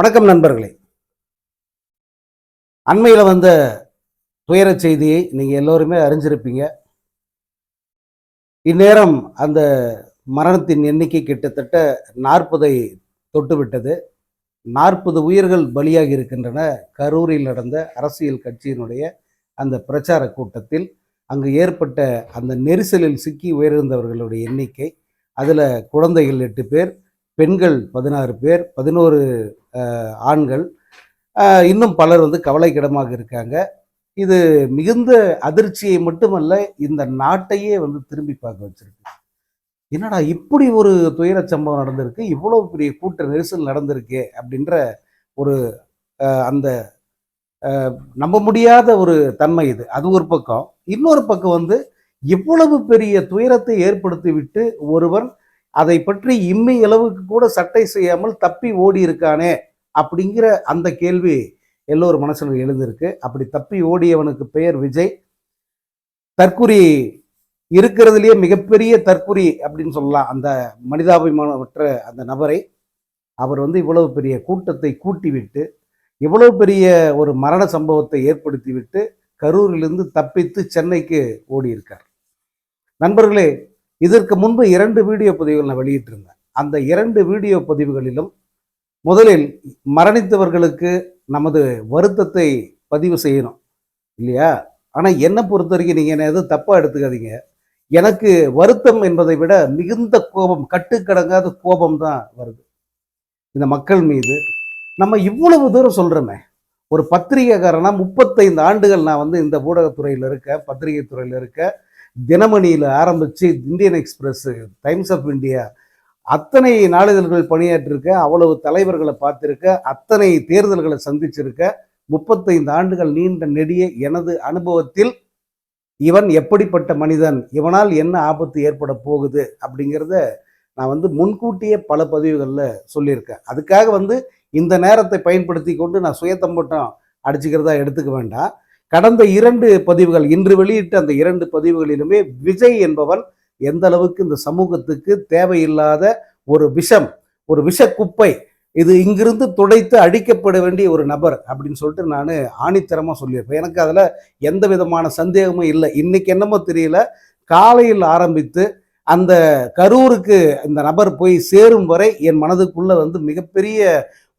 வணக்கம் நண்பர்களே. அண்மையில் வந்த துயரச் செய்தியை நீங்கள் எல்லோருமே அறிஞ்சிருப்பீங்க. இந்நேரம் அந்த மரணத்தின் எண்ணிக்கை கிட்டத்தட்ட நாற்பதை தொட்டுவிட்டது. நாற்பது உயிர்கள் பலியாகி இருக்கின்றன. கரூரில் நடந்த அரசியல் கட்சியினுடைய அந்த பிரச்சார கூட்டத்தில் அங்கு ஏற்பட்ட அந்த நெரிசலில் சிக்கி உயர்ந்தவர்களுடைய எண்ணிக்கை அதில் குழந்தைகள் எட்டு பேர் பெண்கள் பதினாறு பேர் பதினோரு ஆண்கள். இன்னும் பலர் வந்து கவலைக்கிடமாக இருக்காங்க. இது மிகுந்த அதிர்ச்சியை மட்டுமல்ல இந்த நாட்டையே வந்து திரும்பி பார்க்க வச்சிருக்கு. என்னடா இப்படி ஒரு துயரச் சம்பவம் நடந்திருக்கு இவ்வளோ பெரிய கூட்ட நெரிசல் நடந்திருக்கே அப்படின்ற ஒரு அந்த நம்ப முடியாத ஒரு தன்மை இது. அது ஒரு பக்கம். இன்னொரு பக்கம் வந்து இவ்வளவு பெரிய துயரத்தை ஏற்படுத்திவிட்டு ஒருவன் அதை பற்றி இம்மி அளவுக்கு கூட சட்டை செய்யாமல் தப்பி ஓடி இருக்கானே அப்படிங்கிற அந்த கேள்வி எல்லோரு மனசில் எழுந்திருக்கு. அப்படி தப்பி ஓடியவனுக்கு பெயர் விஜய். தற்குறி இருக்கிறதுலேயே மிகப்பெரிய தற்குறி அப்படின்னு சொல்லலாம் அந்த மனிதாபிமானமற்ற அந்த நபரை. அவர் வந்து இவ்வளவு பெரிய கூட்டத்தை கூட்டிவிட்டு இவ்வளவு பெரிய ஒரு மரண சம்பவத்தை ஏற்படுத்திவிட்டு கரூரிலிருந்து தப்பித்து சென்னைக்கு ஓடியிருக்கார். நண்பர்களே இதற்கு முன்பு இரண்டு வீடியோ பதிவுகள் நான் வெளியிட்டிருந்தேன். அந்த இரண்டு வீடியோ பதிவுகளிலும் முதலில் மரணித்தவர்களுக்கு நமது வருத்தத்தை பதிவு செய்யணும். இல்லையா? ஆனால் என்னை பொறுத்த வரைக்கும் நீங்கள் என்ன எதுவும் தப்பாக எடுத்துக்காதீங்க. எனக்கு வருத்தம் என்பதை விட மிகுந்த கோபம் கட்டுக்கடங்காத கோபம் தான் வருது. இந்த மக்கள் மீது நம்ம இவ்வளவு தூரம் சொல்கிறோமே ஒரு பத்திரிகைக்காரனா முப்பத்தைந்து ஆண்டுகள் நான் வந்து இந்த ஊடகத்துறையில் இருக்கேன் பத்திரிகை துறையில் இருக்கேன். தினமணியில் ஆரம்பித்து Indian Express Times of India அத்தனை நாளிதழ்கள் பணியாற்றிருக்க அவ்வளவு தலைவர்களை பார்த்துருக்க அத்தனை தேர்தல்களை சந்திச்சிருக்க முப்பத்தைந்து ஆண்டுகள் நீண்ட நெடிய எனது அனுபவத்தில் இவன் எப்படிப்பட்ட மனிதன் இவனால் என்ன ஆபத்து ஏற்பட போகுது அப்படிங்கிறத நான் வந்து முன்கூட்டியே பல பதிவுகளில் சொல்லியிருக்கேன். அதுக்காக வந்து இந்த நேரத்தை பயன்படுத்தி கொண்டு நான் சுயத்தம்பட்டம் அடிச்சுக்கிறதா எடுத்துக்க வேண்டாம். கடந்த இரண்டு பதிவுகள் இன்று வெளியிட்ட அந்த இரண்டு பதிவுகளிலுமே விஜய் என்பவன் எந்த அளவுக்கு இந்த சமூகத்துக்கு தேவையில்லாத ஒரு விஷம் ஒரு விஷ குப்பை இது இங்கிருந்து துடைத்து அழிக்கப்பட வேண்டிய ஒரு நபர் அப்படின்னு சொல்லிட்டு நான் ஆணித்தரமாக சொல்லியிருப்பேன். எனக்கு அதில் எந்த விதமான சந்தேகமும் இல்லை. இன்னைக்கு என்னமோ தெரியல காலையில் ஆரம்பித்து அந்த கரூருக்கு இந்த நபர் போய் சேரும் வரை என் மனதுக்குள்ள வந்து மிகப்பெரிய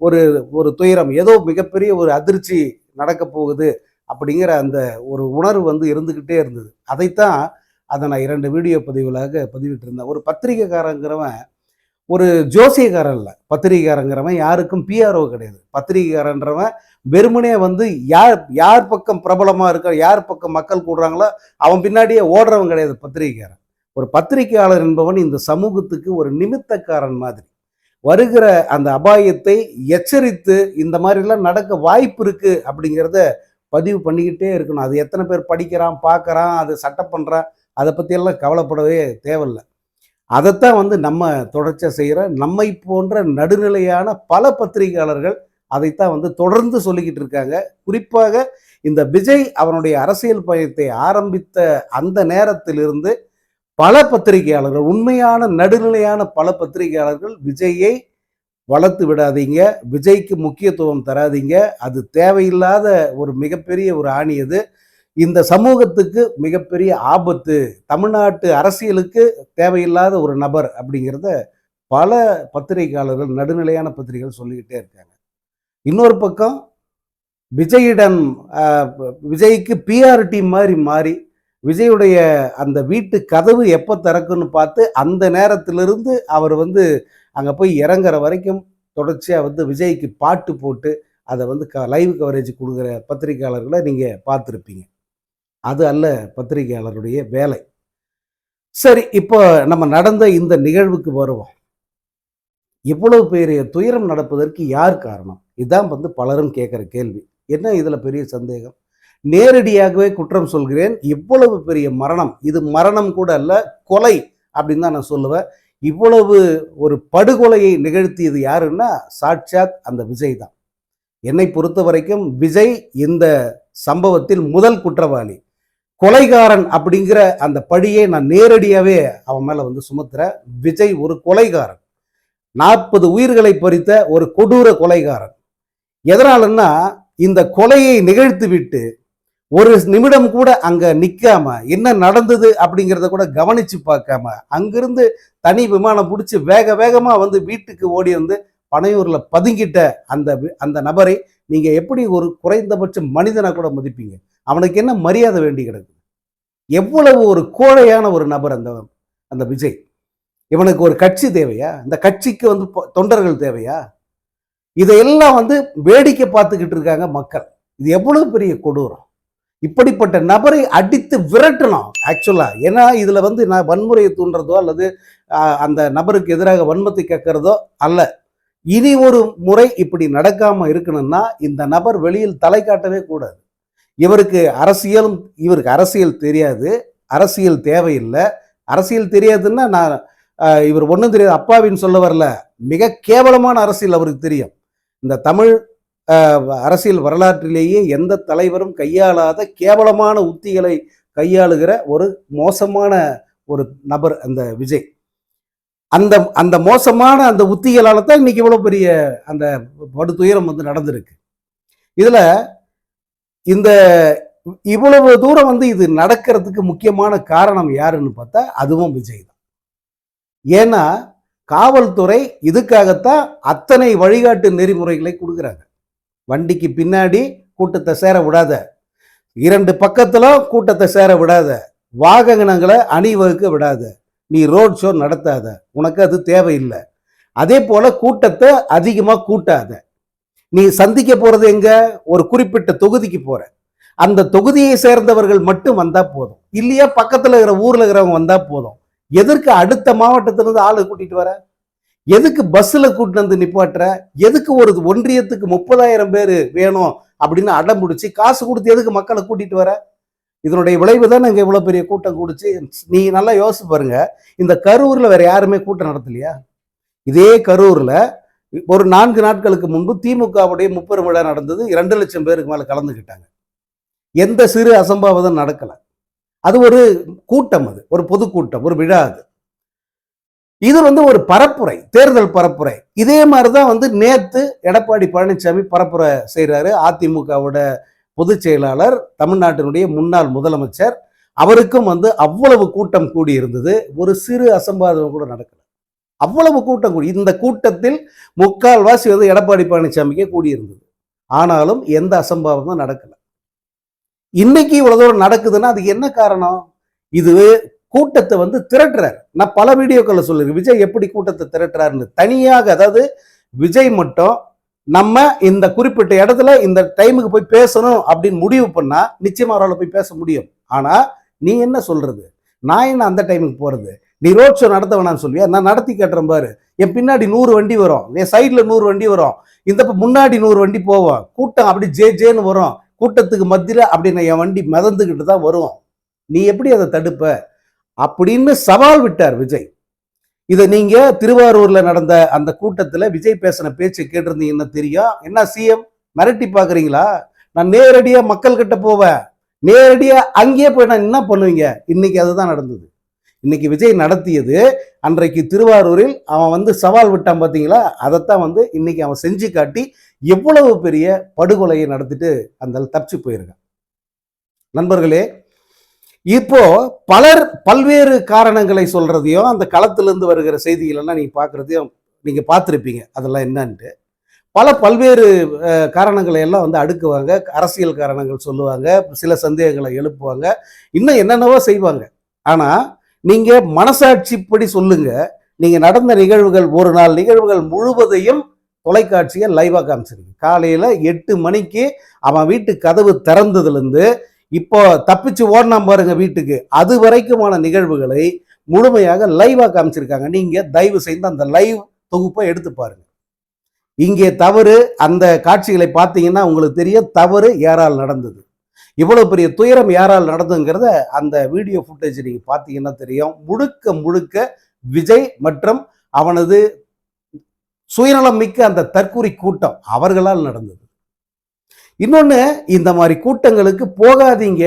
ஒரு ஒரு துயரம் ஏதோ மிகப்பெரிய ஒரு அதிர்ச்சி நடக்க போகுது. அப்படிங்கிற அந்த ஒரு உணர்வு வந்து இருந்துக்கிட்டே இருந்தது. அதைத்தான் அதை நான் இரண்டு வீடியோ பதிவுகளாக பதிவிட்டிருந்தேன். ஒரு பத்திரிகைக்காரங்கிறவன் ஒரு ஜோசியக்காரன் இல்லை பத்திரிகைக்காரங்கிறவன் யாருக்கும் பிஆர்ஓ கிடையாது. பத்திரிகைக்காரன்றவன் வெறுமனே வந்து யார் யார் பக்கம் பிரபலமாக இருக்க யார் பக்கம் மக்கள் கூடுறாங்களோ அவன் பின்னாடியே ஓடுறவன் கிடையாது பத்திரிகைக்காரன். ஒரு பத்திரிகையாளர் என்பவன் இந்த சமூகத்துக்கு ஒரு நிமித்தக்காரன் மாதிரி. வருகிற அந்த அபாயத்தை எச்சரித்து இந்த மாதிரிலாம் நடக்க வாய்ப்பு இருக்குது அப்படிங்கிறத பதிவு பண்ணிக்கிட்டே இருக்கணும். அது எத்தனை பேர் படிக்கிறான் பார்க்கறான் அது சட்டம் பண்ணுறான் அதை பற்றியெல்லாம் கவலைப்படவே தேவையில்லை. அதைத்தான் வந்து நம்ம தொடர்ச்சியாக செய்கிற நம்மை போன்ற நடுநிலையான பல பத்திரிகையாளர்கள் அதைத்தான் வந்து தொடர்ந்து சொல்லிக்கிட்டு இருக்காங்க. குறிப்பாக இந்த விஜய் அவனுடைய அரசியல் பயணத்தை ஆரம்பித்த அந்த நேரத்திலிருந்து பல பத்திரிகையாளர்கள் உண்மையான நடுநிலையான பல பத்திரிகையாளர்கள் விஜயை வளர்த்து விடாதீங்க. விஜய்க்கு முக்கியத்துவம் தராதீங்க. அது தேவையில்லாத ஒரு மிகப்பெரிய ஒரு ஆணி அது. இந்த சமூகத்துக்கு மிகப்பெரிய ஆபத்து. தமிழ்நாட்டு அரசியலுக்கு தேவையில்லாத ஒரு நபர் அப்படிங்கிறத பல பத்திரிகையாளர்கள் நடுநிலையான பத்திரிகைகள் சொல்லிக்கிட்டே இருக்காங்க. இன்னொரு பக்கம் விஜயிடம் விஜய்க்கு பிஆர் டீம் மாதிரி மாறி விஜயுடைய அந்த வீட்டு கதவு எப்போ திறக்குன்னு பார்த்து அந்த நேரத்திலிருந்து அவர் வந்து அங்கே போய் இறங்குற வரைக்கும் தொடர்ச்சியாக வந்து விஜய்க்கு பாட்டு போட்டு அதை வந்து க லைவ் கவரேஜ் கொடுக்குற பத்திரிகையாளர்களை நீங்கள் பார்த்துருப்பீங்க. அது அல்ல பத்திரிகையாளருடைய வேலை. சரி இப்போ நம்ம நடந்த இந்த நிகழ்வுக்கு வருவோம். இவ்வளவு பெரிய துயரம் நடப்பதற்கு யார் காரணம்? இதான் வந்து பலரும் கேட்குற கேள்வி. என்ன இதில் பெரிய சந்தேகம்? நேரடியாகவே குற்றம் சொல்கிறேன். இவ்வளவு பெரிய மரணம். இது மரணம் கூட அல்ல கொலை அப்படின்னு தான் நான் சொல்லுவேன். இவ்வளவு ஒரு படுகொலையை நிகழ்த்தியது யாருன்னா சாட்சாத் அந்த விஜய் தான். என்னை பொறுத்த வரைக்கும் விஜய் இந்த சம்பவத்தில் முதல் குற்றவாளி. கொலைகாரன் அப்படிங்கிற அந்த பழியை நான் நேரடியாகவே அவன் மேலே வந்து சுமத்துறேன். விஜய் ஒரு கொலைகாரன். நாற்பது உயிர்களை பறித்த ஒரு கொடூர கொலைகாரன். எதனாலன்னா இந்த கொலையை நிகழ்த்திவிட்டு ஒரு நிமிடம் கூட அங்க நிக்காம என்ன நடந்தது அப்படிங்கிறத கூட கவனிச்சு பார்க்காம அங்கிருந்து தனி விமானம் பிடிச்சி வேக வேகமா வந்து வீட்டுக்கு ஓடி வந்து பனையூர்ல பதுங்கிட்ட அந்த அந்த நபரை நீங்க எப்படி ஒரு குறைந்தபட்ச மனிதனா கூட மதிப்பீங்க? அவனுக்கு என்ன மரியாதை வேண்டி கிடக்குது எவ்வளவு ஒரு கோழையான ஒரு நபர் அந்த அந்த விஜய். இவனுக்கு ஒரு கட்சி தேவையா? இந்த கட்சிக்கு வந்து தொண்டர்கள் தேவையா? இதையெல்லாம் வந்து வேடிக்கை பார்த்துக்கிட்டு இருக்காங்க மக்கள். இது எவ்வளவு பெரிய கொடூரம்? இப்படிப்பட்ட நபரை அடித்து விரட்டணும் ஆக்சுவலாக ஏன்னா இதில் வந்து நான் வன்முறையை தூண்டுறதோ அல்லது அந்த நபருக்கு எதிராக வன்மத்தை கேட்கறதோ அல்ல. இனி ஒரு முறை இப்படி நடக்காமல் இருக்கணும்னா இந்த நபர் வெளியில் தலை காட்டவே கூடாது. இவருக்கு அரசியலும் இவருக்கு அரசியல் தெரியாது அரசியல் தேவையில்லை. அரசியல் தெரியாதுன்னா நான் இவர் ஒன்றும் தெரியாது. அப்பாவின்னு சொல்ல வரல. மிக கேவலமான அரசியல் அவருக்கு தெரியும். இந்த தமிழ் அரசியல் வரலாற்றிலேயே எந்த தலைவரும் கையாளாத கேவலமான உத்திகளை கையாளுகிற ஒரு மோசமான ஒரு நபர் அந்த விஜய். அந்த அந்த மோசமான அந்த உத்திகளால் தான் இன்னைக்கு இவ்வளோ பெரிய அந்த படுதுயரம் வந்து நடந்திருக்கு. இதில் இந்த இவ்வளவு தூரம் வந்து இது நடக்கிறதுக்கு முக்கியமான காரணம் யாருன்னு பார்த்தா அதுவும் விஜய் தான். ஏன்னா காவல்துறை இதுக்காகத்தான் அத்தனை வழிகாட்டு நெறிமுறைகளை கொடுக்குறாங்க. வண்டிக்கு பின்னாடி கூட்டத்தை சேர விடாத. இரண்டு பக்கத்திலும் கூட்டத்தை சேர விடாத. வாகனங்களை அணிவகுக்க விடாத. நீ ரோட் ஷோ நடத்தாத. உனக்கு அது தேவையில்லை. அதே போல கூட்டத்தை அதிகமாக கூட்டாத. நீ சந்திக்க போகிறது எங்கே? ஒரு குறிப்பிட்ட தொகுதிக்கு போகிற அந்த தொகுதியை சேர்ந்தவர்கள் மட்டும் வந்தால் போதும். இல்லையா பக்கத்தில் இருக்கிற ஊரில் இருக்கிறவங்க வந்தால் போதும். எதற்கு அடுத்த மாவட்டத்திலிருந்து ஆளு கூட்டிகிட்டு வர? எதுக்கு பஸ்ஸில் கூட்டிட்டு வந்து நிப்பாட்டுற? எதுக்கு ஒரு ஒன்றியத்துக்கு முப்பதாயிரம் பேர் வேணும் அப்படின்னு அடம் பிடிச்சி காசு கொடுத்து எதுக்கு மக்களை கூட்டிகிட்டு வர? இதனுடைய விளைவு தான் இங்கே இவ்வளோ பெரிய கூட்டம் கூடிச்சு. நீ நல்லா யோசிச்சு பாருங்க. இந்த கரூரில் வேற யாருமே கூட்டம் நடத்தலையா? இதே கரூரில் ஒரு நான்கு நாட்களுக்கு முன்பு திமுகவுடைய முப்பெரும் விழா நடந்தது. இரண்டு லட்சம் பேருக்கு மேலே கலந்துக்கிட்டாங்க எந்த சிறு அசம்பாவிதம் நடக்கலை. அது ஒரு கூட்டம் அது. ஒரு பொதுக்கூட்டம் ஒரு விழா அது. இது வந்து ஒரு பரப்புரை தேர்தல் பரப்புரை. இதே மாதிரிதான் வந்து நேத்து எடப்பாடி பழனிசாமி பரப்புரை செய்கிறாரு அதிமுகவோட பொதுச் செயலாளர் தமிழ்நாட்டினுடைய முன்னாள் முதலமைச்சர். அவருக்கும் வந்து அவ்வளவு கூட்டம் கூடி இருந்தது. ஒரு சிறு அசம்பாதம் கூட நடக்கல. அவ்வளவு கூட்டம் கூடி இந்த கூட்டத்தில் முக்கால்வாசி வந்து எடப்பாடி பழனிசாமிக்கே கூடியிருந்தது ஆனாலும் எந்த அசம்பாவிதமும் நடக்கல. இன்னைக்கு இவ்வளவு தூரம் நடக்குதுன்னா அதுக்கு என்ன காரணம்? இது கூட்டத்தை வந்து திரட்டுறாரு. நான் பல வீடியோக்களில் சொல்லிருக்கேன் விஜய் எப்படி கூட்டத்தை திரட்டுறாருன்னு தனியாக அதாவது விஜய் மட்டும் நம்ம இந்த குறிப்பிட்ட இடத்துல இந்த டைமுக்கு போய் பேசணும் அப்படின்னு முடிவு பண்ணால் நிச்சயமாக அவரால் போய் பேச முடியும். ஆனால் நீ என்ன சொல்கிறது நான் என்ன அந்த டைமுக்கு போகிறது நீ ரோட் ஷோ நடத்த வேணாம்னு சொல்லுவியா? நான் நடத்தி கேட்டுறேன் பாரு. என் பின்னாடி நூறு வண்டி வரும். என் சைடில் நூறு வண்டி வரும். இந்த முன்னாடி நூறு வண்டி போவோம். கூட்டம் அப்படி ஜே ஜேன்னு வரும். கூட்டத்துக்கு மத்தியில் அப்படி நான் என் வண்டி மிதந்துக்கிட்டு தான் வரும். நீ எப்படி அதை தடுப்ப? அப்படின்னு சவால் விட்டார் விஜய். இதை நீங்க திருவாரூர்ல நடந்த அந்த கூட்டத்துல விஜய் பேசின பேச்சு கேட்டிருந்தீங்கன்னு தெரியும் என்ன சிஎம்? மிரட்டி பாக்குறீங்களா நான் நேரடியா மக்கள் கிட்ட போவேன். நேரடியா அங்கேயே போய் நான் என்ன பண்ணுவீங்க? இன்னைக்கு அதுதான் நடந்தது. இன்னைக்கு விஜய் நடத்தியது அன்றைக்கு திருவாரூரில் அவன் வந்து சவால் விட்டான் பார்த்தீங்களா அதைத்தான் வந்து இன்னைக்கு அவன் செஞ்சு காட்டி எவ்வளவு பெரிய படுகொலையை நடத்திட்டு அந்த தப்பிச்சு போயிருக்கான். நண்பர்களே இப்போ பலர் பல்வேறு காரணங்களை சொல்றதையும் அந்த களத்திலிருந்து வருகிற செய்திகளெல்லாம் நீங்க பார்க்குறதையும் நீங்க பார்த்துருப்பீங்க. அதெல்லாம் என்னன்ட்டு. பல பல்வேறு காரணங்களை எல்லாம் வந்து அடுக்குவாங்க. அரசியல் காரணங்கள் சொல்லுவாங்க. சில சந்தேகங்களை எழுப்புவாங்க. இன்னும் என்னென்னவோ செய்வாங்க. ஆனா நீங்க மனசாட்சிப்படி சொல்லுங்க. நீங்க நடந்த நிகழ்வுகள் ஒரு நாள் நிகழ்வுகள் முழுவதையும் தொலைக்காட்சியை லைவாக காமிச்சிருக்கு காலையில எட்டு மணிக்கு அவன் வீட்டு கதவு திறந்ததுலேருந்து இப்போ தப்பிச்சு ஓடினா பாருங்க வீட்டுக்கு. அது வரைக்குமான நிகழ்வுகளை முழுமையாக லைவாக காமிச்சிருக்காங்க. நீங்க தயவு செய்து அந்த லைவ் தொகுப்பை எடுத்து பாருங்க. இங்கே தவறு அந்த காட்சிகளை பார்த்தீங்கன்னா உங்களுக்கு தெரியும் தவறு யாரால் நடந்தது. இவ்வளவு பெரிய துயரம் யாரால் நடந்ததுங்கிறத அந்த வீடியோ ஃபுட்டேஜ் நீங்க பார்த்தீங்கன்னா தெரியும். முழுக்க முழுக்க விஜய் மற்றும் அவனது சுயநலம் மிக்க அந்த தற்கூரி கூட்டம் அவர்களால் நடந்தது. இன்னொன்று இந்த மாதிரி கூட்டங்களுக்கு போகாதீங்க.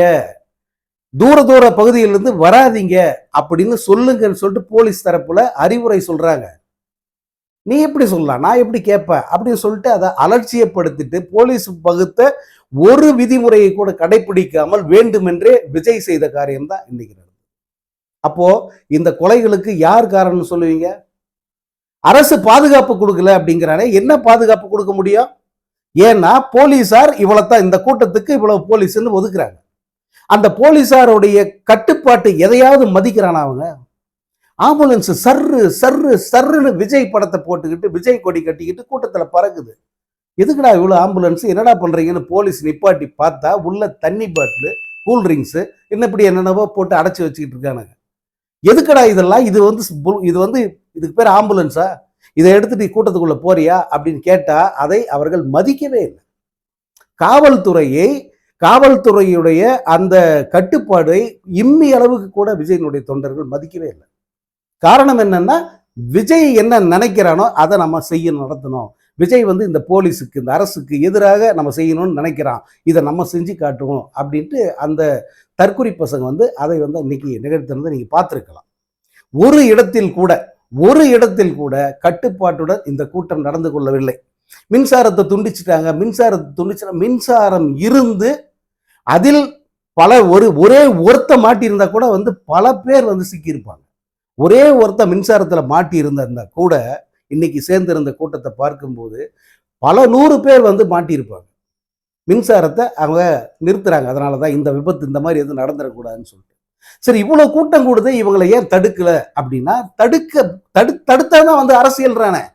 தூர தூர பகுதியிலிருந்து வராதீங்க அப்படின்னு சொல்லுங்கன்னு சொல்லிட்டு போலீஸ் தரப்புல அறிவுரை சொல்றாங்க. நீ எப்படி சொல்லலாம்? நான் எப்படி கேட்பேன்? அப்படின்னு சொல்லிட்டு அதை அலட்சியப்படுத்திட்டு போலீஸ் வகுத்த ஒரு விதிமுறையை கூட கடைபிடிக்காமல் வேண்டுமென்றே விஜய் செய்த காரியம் தான் இன்னைக்கு நடந்தது அப்போ இந்த கொலைகளுக்கு யார் காரணம்னு சொல்லுவீங்க? அரசு பாதுகாப்பு கொடுக்கல அப்படிங்கிறானே என்ன பாதுகாப்பு கொடுக்க முடியும்? ஏன்னா போலீசார் இவ்வளோத்தான் இந்த கூட்டத்துக்கு இவ்வளவு போலீஸ்னு ஒதுக்குறாங்க. அந்த போலீசாருடைய கட்டுப்பாட்டு எதையாவது மதிக்கிறானா அவங்க? ஆம்புலன்ஸ் சர்ரு சர்ரு சர்ருன்னு விஜய் படத்தை போட்டுக்கிட்டு விஜய் கொடி கட்டிக்கிட்டு கூட்டத்தில் பறக்குது. எதுக்குடா இவ்வளோ ஆம்புலன்ஸ்? என்னடா பண்ணுறீங்கன்னு போலீஸ் நிப்பாட்டி பார்த்தா உள்ள தண்ணி பாட்டிலு கூல் ட்ரிங்க்ஸு இப்படி என்னென்னவோ போட்டு அடைச்சி வச்சுக்கிட்டு இருக்கானுங்க. எதுக்குடா இதெல்லாம்? இது வந்து புல்- இது வந்து இதுக்கு பேர் ஆம்புலன்ஸா? இதை எடுத்து நீ கூட்டத்துக்குள்ள போறியா அப்படின்னு கேட்டால் அதை அவர்கள் மதிக்கவே இல்லை. காவல்துறையை காவல்துறையுடைய அந்த கட்டுப்பாடை இம்மி அளவுக்கு கூட விஜயனுடைய தொண்டர்கள் மதிக்கவே இல்லை. காரணம் என்னன்னா விஜய் என்ன நினைக்கிறானோ அதை நம்ம செய்ய நடத்தணும். விஜய் வந்து இந்த போலீஸுக்கு இந்த அரசுக்கு எதிராக நம்ம செய்யணும்னு நினைக்கிறான். இதை நம்ம செஞ்சு காட்டுவோம் அப்படின்ட்டு அந்த தற்குறி பசங்க வந்து அதை வந்து இன்னைக்கு நிகழ்த்தினதை நீங்கள் பார்த்துருக்கலாம். ஒரு இடத்தில் கூட ஒரு இடத்தில் கூட கட்டுப்பாட்டுடன் இந்த கூட்டம் நடந்து கொள்ளவில்லை. மின்சாரத்தை துண்டிச்சிட்டாங்க. மின்சாரத்தை துண்டிச்சா மின்சாரம் இருந்து அதில் பல ஒரு ஒரே ஒருத்த மாட்டியிருந்தா கூட வந்து பல பேர் வந்து சிக்கியிருப்பாங்க. ஒரே ஒருத்த மின்சாரத்தில் மாட்டி இருந்தா கூட இன்னைக்கு சேர்ந்திருந்த கூட்டத்தை பார்க்கும்போது பல நூறு பேர் வந்து மாட்டியிருப்பாங்க. மின்சாரத்தை அவங்க நிறுத்துறாங்க. அதனால தான் இந்த விபத்து இந்த மாதிரி எதுவும் நடந்துடக்கூடாதுன்னு சொல்லிட்டு. சரி இவ்வளவு கூட்டம் கூடுது இவங்களை ஏன் தடுக்கல அப்படின்னா தடுக்க தடு தடுத்தாதான் வந்து அரசியல்றானே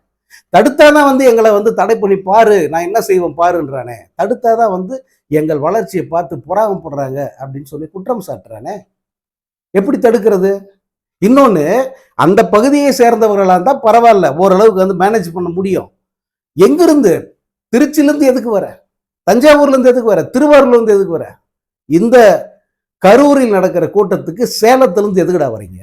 தடுத்தாதான் வந்து எங்களை வந்து தடை பண்ணி பாரு நான் என்ன செய்வேன் பாருன்றானே. தடுத்தாதான் வந்து எங்கள் வளர்ச்சியை பார்த்து பொறாமப்படுறாங்க அப்படின்னு சொல்லி குற்றம் சாட்டுறானே. எப்படி தடுக்கிறது? இன்னொன்று அந்த பகுதியை சேர்ந்தவர்களாக இருந்தால் பரவாயில்ல ஓரளவுக்கு வந்து மேனேஜ் பண்ண முடியும். எங்கிருந்து? திருச்சியிலேருந்து எதுக்கு வர? தஞ்சாவூர்லேருந்து எதுக்கு வர? திருவாரூர்லேருந்து எதுக்கு வர? இந்த கரூரில் நடக்கிற கூட்டத்துக்கு சேலத்திலிருந்து எதுக்கடா வரீங்க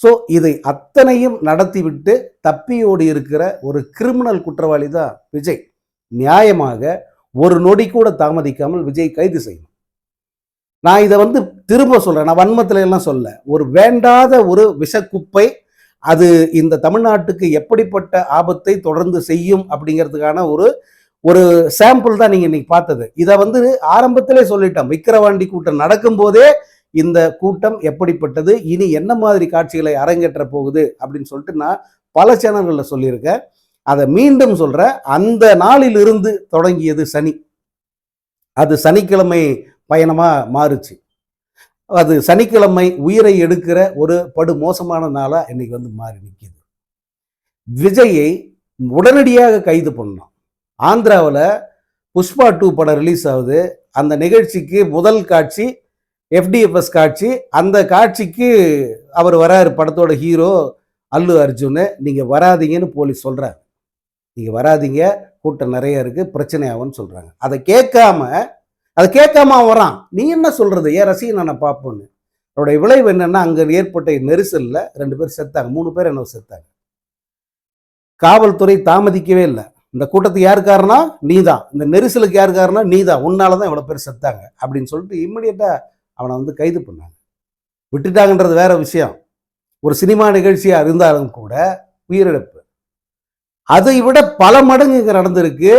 ஸோ இதை அத்தனையும் நடத்திவிட்டு தப்பியோடி இருக்கிற ஒரு கிரிமினல் குற்றவாளி தான் விஜய். நியாயமாக ஒரு நொடி கூட தாமதிக்காமல் விஜய் கைது செய்யணும். நான் இதை வந்து திரும்ப சொல்கிறேன் நான் வன்மத்தில் எல்லாம் சொல்ல. ஒரு வேண்டாத ஒரு விஷக்குப்பை அது இந்த தமிழ்நாட்டுக்கு எப்படிப்பட்ட ஆபத்தை தொடர்ந்து செய்யும் அப்படிங்கிறதுக்கான ஒரு ஒரு சாம்பிள் தான் நீங்க இன்னைக்கு பார்த்தது. இதை வந்து ஆரம்பத்திலே சொல்லிட்டோம் விக்கிரவாண்டி கூட்டம் நடக்கும்போதே இந்த கூட்டம் எப்படிப்பட்டது இனி என்ன மாதிரி காட்சிகளை அரங்கேற்ற போகுது அப்படின்னு சொல்லிட்டு நான் பல சேனல்களில் சொல்லியிருக்கேன். அதை மீண்டும் சொல்றேன். அந்த நாளில் இருந்து தொடங்கியது சனி. அது சனிக்கிழமை பயணமா மாறுச்சு. அது சனிக்கிழமை உயிரை எடுக்கிற ஒரு படு மோசமான நாளா இன்னைக்கு வந்து மாறி நிற்கிது விஜயை உடனடியாக கைது பண்ணோம் ஆந்திராவில் புஷ்பா டூ படம் ரிலீஸ் ஆகுது. அந்த நிகழ்ச்சிக்கு முதல் காட்சி எஃப்டிஎஃப்எஸ் காட்சி. அந்த காட்சிக்கு அவர் வராரு படத்தோட ஹீரோ அல்லு அர்ஜுனு நீங்கள் வராதீங்கன்னு போலீஸ் சொல்கிறார் நீங்கள் வராதீங்க கூட்டம் நிறைய இருக்குது பிரச்சனையாகும்னு சொல்கிறாங்க அதை கேட்காம அதை கேட்காம வரான். நீ என்ன சொல்கிறது ஏன் ரசிகன் நான் பார்ப்போன்னு. அவருடைய விளைவு என்னென்னா அங்கே ஏற்பட்ட நெரிசலில் ரெண்டு பேர் செத்தாங்க. மூணு பேர் என்ன செத்தாங்க. காவல்துறை தாமதிக்கவே இல்லை. இந்த கூட்டத்துக்கு யார் காரணம்? நீ தான் இந்த நெரிசலுக்கு யார் காரணம்? நீ தான் உன்னால தான் இவ்வளோ பேர் செத்தாங்க. அப்படின்னு சொல்லிட்டு இம்மிடியட்டாக அவனை வந்து கைது பண்ணாங்க. விட்டுட்டாங்கன்றது வேற விஷயம். ஒரு சினிமா நிகழ்ச்சியாக இருந்தாலும் கூட உயிரிழப்பு. அதை விட பல மடங்கு இங்கே நடந்திருக்கு.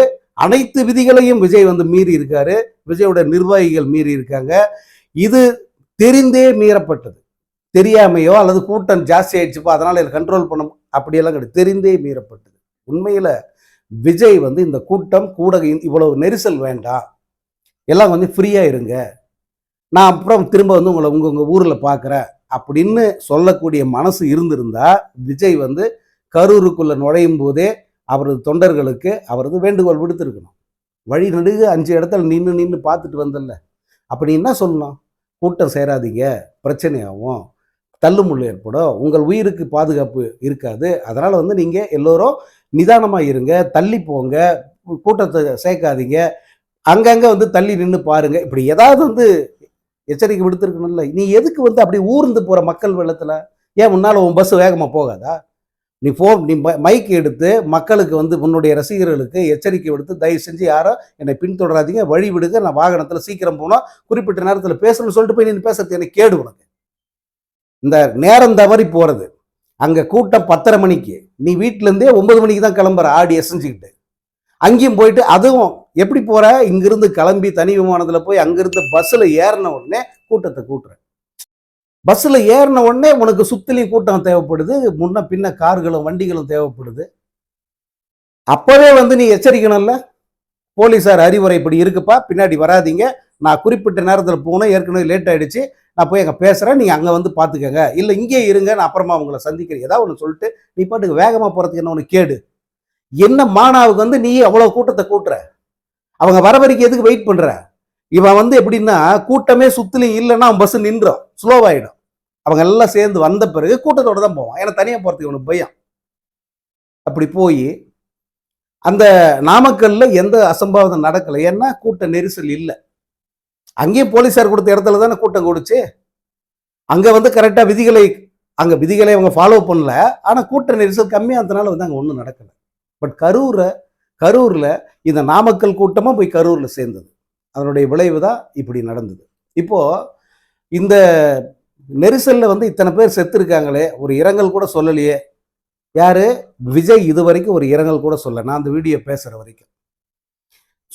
அனைத்து விதிகளையும் விஜய் வந்து மீறி இருக்காரு. விஜயோட நிர்வாகிகள் மீறி இருக்காங்க. இது தெரிந்தே மீறப்பட்டது. தெரியாமையோ அல்லது கூட்டம் ஜாஸ்தி ஆயிடுச்சுப்போ அதனால இதை கண்ட்ரோல் பண்ண அப்படியெல்லாம் கிடையாது. தெரிந்தே மீறப்பட்டது. உண்மையில் விஜய் வந்து இந்த கூட்டம் கூட இவ்வளவு நெரிசல் வேண்டாம் எல்லாம் கொஞ்சம் ஃப்ரீயாக இருங்க. நான் அப்புறம் திரும்ப வந்து உங்களை உங்கள் உங்கள் ஊரில் பார்க்குறேன் அப்படின்னு சொல்லக்கூடிய மனசு இருந்திருந்தா விஜய் வந்து கரூருக்குள்ளே நுழையும் போதே அவரது தொண்டர்களுக்கு அவரது வேண்டுகோள் விடுத்திருக்கணும். வழி நடுகு அஞ்சு இடத்துல நின்று நின்று பார்த்துட்டு வந்தல அப்படி என்ன சொல்லணும்? கூட்டம் சேராதீங்க. பிரச்சனையாகும். தள்ளுமுள்ளு ஏற்படும். உங்கள் உயிருக்கு பாதுகாப்பு இருக்காது. அதனால் வந்து நீங்கள் எல்லோரும் நிதானமாக இருங்க தள்ளி போங்க கூட்டத்தை சேர்க்காதீங்க. அங்கங்கே வந்து தள்ளி நின்று பாருங்க. இப்படி ஏதாவது வந்து எச்சரிக்கை விடுத்திருக்கணும்ல. நீ எதுக்கு வந்து அப்படி ஊர்ந்து போகிற மக்கள் வெள்ளத்தில்? ஏன் முன்னால் உன் பஸ் வேகமாக போகாதா? நீ ஃபோன் நீ மைக் எடுத்து மக்களுக்கு வந்து உன்னுடைய ரசிகர்களுக்கு எச்சரிக்கை விடுத்து தயவு செஞ்சு யாரும் என்னை பின்தொடராதீங்க. வழி விடுங்க. நான் வாகனத்தில் சீக்கிரம் போனால் குறிப்பிட்ட நேரத்தில் பேசணும்னு சொல்லிட்டு போய் நீ பேசுறது எனக்கு கேடு உனக்கு. இந்த நேரம் தவறி போகிறது அங்கே கூட்டம் பத்தரை மணிக்கு. நீ வீட்டிலேருந்தே ஒன்பது மணிக்கு தான் கிளம்புற ஆடி எசைஞ்சுக்கிட்டு அங்கேயும் போயிட்டு அதுவும் எப்படி போற? இங்கிருந்து கிளம்பி தனி விமானத்தில் போய் அங்கிருந்து பஸ்ஸில் ஏறின உடனே கூட்டத்தை கூட்டுற பஸ்ஸில் ஏறின உடனே உனக்கு சுத்திலையும் கூட்டம் தேவைப்படுது முன்ன பின்ன கார்களும் வண்டிகளும் தேவைப்படுது. அப்போவே வந்து நீ எச்சரிக்கணும்ல? போலீஸார் அறிவுரை இப்படி இருக்குப்பா பின்னாடி வராதீங்க. நான் குறிப்பிட்ட நேரத்தில் போனேன் ஏற்கனவே லேட் ஆயிடுச்சு. நான் போய் அங்கே பேசுகிறேன் நீங்கள் அங்கே வந்து பார்த்துக்கங்க இல்லை இங்கே இருங்க நான் அப்புறமா உங்களை சந்திக்கிறேன். ஏதாவது ஒன்று சொல்லிட்டு நீ பாட்டுக்கு வேகமாக போகிறதுக்கு என்ன ஒன்று கேடு. என்ன மானாவுக்கு வந்து நீ அவ்வளோ கூட்டத்தை கூட்டுற? அவங்க வர வரைக்கும் எதுக்கு வெயிட் பண்ணுற இவன் வந்து எப்படின்னா கூட்டமே சுத்திலையும் இல்லைன்னா அவன் பஸ் நின்றோம் ஸ்லோவாகிடும் அவங்க எல்லாம் சேர்ந்து வந்த பிறகு கூட்டத்தோடு தான் போவான். ஏன்னா தனியாக போகிறதுக்கு இவனுக்கு பயம். அப்படி போய் அந்த நாமக்கல்ல எந்த அசம்பாவிதம் நடக்கலை. ஏன்னா கூட்ட நெரிசல் இல்லை. அங்கேயும் போலீஸார் கொடுத்த இடத்துல தானே கூட்டம் கூடுச்சு? அங்கே வந்து கரெக்டாக விதிகளை அங்கே விதிகளை அவங்க ஃபாலோ பண்ணல. ஆனால் கூட்ட நெரிசல் கம்மியானதுனால வந்து அங்கே ஒன்றும் நடக்கல. பட் கரூரை கரூரில் இந்த நாமக்கல் கூட்டமாக போய் கரூரில் சேர்ந்தது. அதனுடைய விளைவு தான் இப்படி நடந்தது. இப்போது இந்த நெரிசலில் வந்து இத்தனை பேர் செத்துருக்காங்களே ஒரு இரங்கல் கூட சொல்லலையே. யார்? விஜய் இது வரைக்கும் ஒரு இரங்கல் கூட சொல்ல நான் அந்த வீடியோ பேசுகிற வரைக்கும்.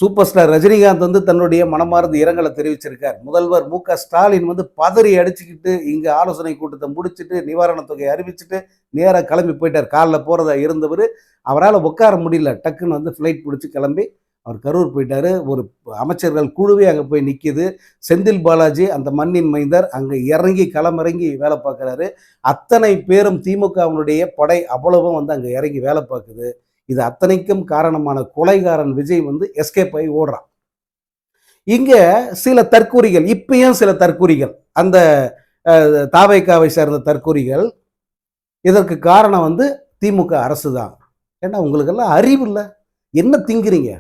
சூப்பர் ஸ்டார் ரஜினிகாந்த் வந்து தன்னுடைய மனமார்ந்த இரங்கலை தெரிவிச்சிருக்கார். முதல்வர் மு க ஸ்டாலின் வந்து பதறி அடிச்சுக்கிட்டு இங்கே ஆலோசனை கூட்டத்தை முடிச்சுட்டு நிவாரணத் தொகையை அறிவிச்சுட்டு நேராக கிளம்பி போயிட்டார். காலில் போகிறதா இருந்தவர் அவரால் உட்கார முடியல. டக்குன்னு வந்து ஃப்ளைட் பிடிச்சி கிளம்பி அவர் கரூர் போயிட்டாரு. ஒரு அமைச்சர்கள் குழுவே அங்கே போய் நிற்கிது செந்தில் பாலாஜி அந்த மண்ணின் மைந்தர் அங்கே இறங்கி களமிறங்கி வேலை பார்க்குறாரு. அத்தனை பேரும் திமுகவினுடைய படை அவ்வளவும் வந்து அங்கே இறங்கி வேலை பார்க்குது. இது அத்தனைக்கும் காரணமான கொலைகாரன் விஜய் வந்து எஸ்கேப் ஆகி ஓடுறான். இங்க சில தற்கூறிகள் இப்பயும் சில தற்கூறிகள். அந்த தாவைக்காவை சேர்ந்த தற்கூறிகள் இதற்கு காரணம் வந்து திமுக அரசு தான் ஏன்னா உங்களுக்கெல்லாம் அறிவு இல்லை. என்ன திங்கிறீங்க?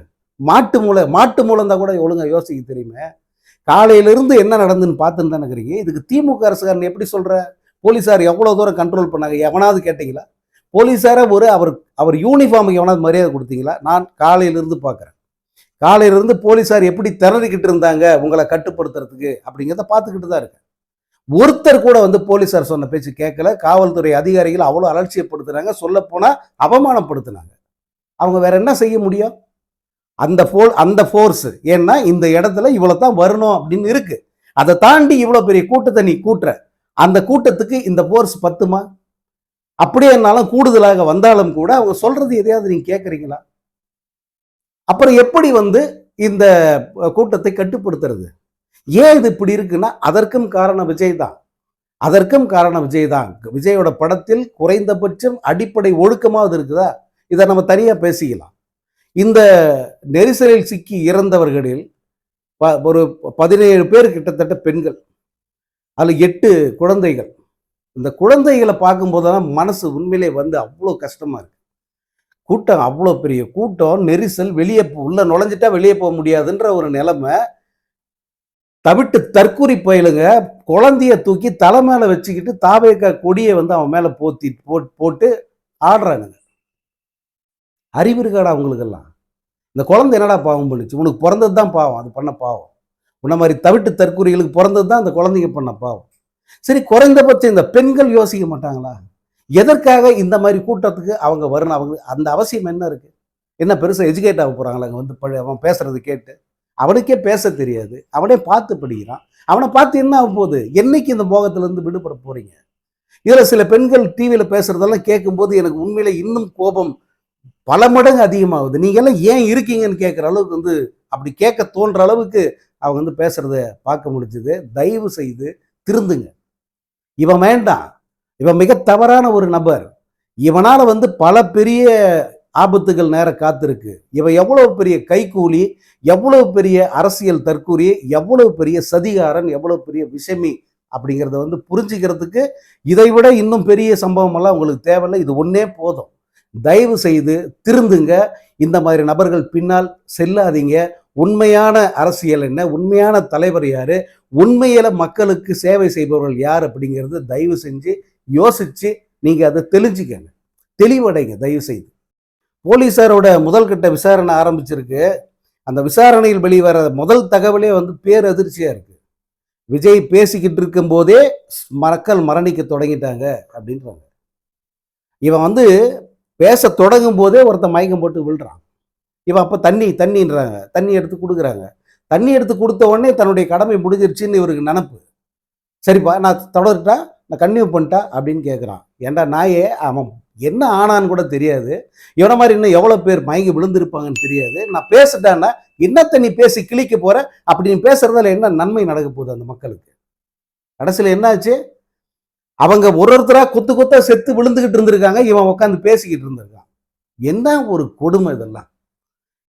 மாட்டு மூளை மாட்டு மூலம் கூட ஒழுங்காக யோசிக்க தெரியுமே. காலையிலிருந்து என்ன நடந்துன்னு பார்த்துன்னு தானே இருக்கிறீங்க. இதுக்கு திமுக அரசுக்காரன் எப்படி சொல்கிற போலீஸார் எவ்வளோ தூரம் கண்ட்ரோல் பண்ணாங்க? எவனாவது கேட்டீங்களா? போலீஸாரை ஒரு அவர் அவர் யூனிஃபார்முக்கு எவனாவது மரியாதை கொடுத்தீங்களா? நான் காலையிலிருந்து பார்க்குறேன். காலையிலிருந்து போலீஸார் எப்படி திறந்துக்கிட்டு இருந்தாங்க உங்களை கட்டுப்படுத்துறதுக்கு அப்படிங்கிறத பார்த்துக்கிட்டு தான் இருக்கேன். ஒருத்தர் கூட வந்து போலீஸார் சொன்ன பேச்சு கேட்கல. காவல்துறை அதிகாரிகள் அவ்வளோ அலட்சியப்படுத்துனாங்க சொல்லப்போனால் அவமானப்படுத்துனாங்க. அவங்க வேற என்ன செய்ய முடியும்? அந்த ஃபோ அந்த ஃபோர்ஸ் ஏன்னா இந்த இடத்துல இவ்வளோ தான் வரணும் அப்படின்னு இருக்கு. அதை தாண்டி இவ்வளோ பெரிய கூட்டத்தை நீ கூட்டுற. அந்த கூட்டத்துக்கு இந்த ஃபோர்ஸ் பத்துமா? அப்படியே என்னாலும் கூடுதலாக வந்தாலும் கூட அவங்க சொல்றது எதையாவது நீங்க கேட்குறீங்களா அப்புறம் எப்படி வந்து இந்த கூட்டத்தை கட்டுப்படுத்துறது? ஏன் இது இப்படி இருக்குன்னா அதற்கும் காரணம் விஜய் தான் அதற்கும் காரணம் விஜய் தான் விஜயோட படத்தில் குறைந்தபட்சம் அடிப்படை ஒழுக்கமாவது இருக்குதா? இதை நம்ம தனியா பேசிக்கலாம். இந்த நெரிசலில் சிக்கி இறந்தவர்களில் ப- ஒரு பதினேழு பேர் கிட்டத்தட்ட பெண்கள். அதில் எட்டு குழந்தைகள். இந்த குழந்தைகளை பார்க்கும்போதெல்லாம் மனசு உண்மையிலே வந்து அவ்வளோ கஷ்டமாக இருக்குது கூட்டம் அவ்வளோ பெரிய கூட்டம் நெரிசல் வெளியே போ- நுழைஞ்சிட்டா வெளியே போக முடியாதுன்ற ஒரு நிலைமை. தவிட்டு தற்கூரி பயலுங்க குழந்தைய தூக்கி தலை மேலே வச்சுக்கிட்டு தாவேக்கா கொடியை வந்து அவன் மேலே போத்தி போட்- போட்டு ஆடுறானுங்க. அறிவு இருக்காடா அவங்களுக்கெல்லாம் இந்த குழந்தை என்னடா பாவம் பண்ணுச்சு? உனக்கு பிறந்தது தான் பாவம் அது பண்ண பாவம். உன்ன மாதிரி தவிட்டு தற்கூரிகளுக்கு பிறந்தது தான் அந்த குழந்தைங்க பண்ண பாவம். சரி குறைந்தபட்சம் இந்த பெண்கள் யோசிக்க மாட்டாங்களா? எதற்காக இந்த மாதிரி கூட்டத்துக்கு அவங்க வரணும்? அவங்க அந்த அவசியம் என்ன இருக்கு? என்ன பெருசாக எஜுகேட் ஆக போறாங்களா? அங்கே வந்து பழ- அவன் பேசுறது கேட்டு. அவனுக்கே பேச தெரியாது. அவனே பார்த்து படிக்கிறான். அவனை பார்த்து என்ன ஆக போகுது? என்னைக்கு இந்த மோகத்திலிருந்து விடுபட போறீங்க? இதில் சில பெண்கள் டிவியில பேசுறதெல்லாம் கேட்கும்போது எனக்கு உண்மையில இன்னும் கோபம் பல மடங்கு அதிகமாகுது. நீங்க எல்லாம் ஏன் இருக்கீங்கன்னு கேட்குற அளவுக்கு வந்து அப்படி கேட்க தோன்ற அளவுக்கு அவங்க வந்து பேசுறத பார்க்க முடிஞ்சுது. தயவு செய்து திருந்துங்க இவன் வேண்டாம். இவன் மிக தவறான ஒரு நபர். இவனால் வந்து பல பெரிய ஆபத்துகள் நேர காத்திருக்கு. இவன் எவ்வளவு பெரிய கைக்கூலி எவ்வளவு பெரிய அரசியல் தற்கூறி எவ்வளவு பெரிய சதிகாரன் எவ்வளவு பெரிய விஷமி அப்படிங்கிறத வந்து புரிஞ்சுக்கிறதுக்கு இதை விட இன்னும் பெரிய சம்பவமெல்லாம் உங்களுக்கு தேவையில்லை. இது ஒன்றே போதும். தயவு செய்து திருந்துங்க. இந்த மாதிரி நபர்கள் பின்னால் செல்லாதீங்க. உண்மையான அரசியல் என்ன? உண்மையான தலைவர் யார்? உண்மையில மக்களுக்கு சேவை செய்பவர்கள் யார் அப்படிங்கிறது தயவு செஞ்சு யோசிச்சு நீங்கள் அதை தெளிஞ்சுக்கங்க. தெளிவடைங்க தயவு செய்து. போலீஸாரோட முதல் கட்ட விசாரணை ஆரம்பிச்சிருக்கு. அந்த விசாரணையில் வெளிவர முதல் தகவலே வந்து பேரதிர்ச்சியாக இருக்கு. விஜய் பேசிக்கிட்டு இருக்கும் போதே மக்கள் மரணிக்க தொடங்கிட்டாங்க அப்படின்றாங்க. இவன் வந்து பேச தொடங்கும் போதே ஒருத்தன் மயக்கம் போட்டு விழுறான். இவன் அப்போ தண்ணி தண்ணின்றாங்க. தண்ணி எடுத்து கொடுக்குறாங்க. தண்ணி எடுத்து கொடுத்த உடனே தன்னுடைய கடமை முடிஞ்சிருச்சுன்னு இவருக்கு நினப்பு. சரிப்பா நான் தொடரட்டா நான் கன்னியூ பண்ணிட்டா அப்படின்னு கேட்குறான் ஏன்டா நாயே அவன் என்ன ஆனான்னு கூட தெரியாது. இவனை மாதிரி இன்னும் எவ்வளோ பேர் மயங்கி விழுந்திருப்பாங்கன்னு தெரியாது. நான் பேசிட்டேன்னா என்னத்தை நீ பேசி கிழிக்க போகிற அப்படி நீ பேசுறதால என்ன நன்மை நடக்க போகுது அந்த மக்களுக்கு? கடைசியில் என்னாச்சு? அவங்க ஒரு ஒருத்தராக குத்து குத்தா செத்து விழுந்துக்கிட்டு இருந்திருக்காங்க. இவன் உட்காந்து பேசிக்கிட்டு இருந்திருக்கான். என்ன ஒரு கொடுமை இதெல்லாம்?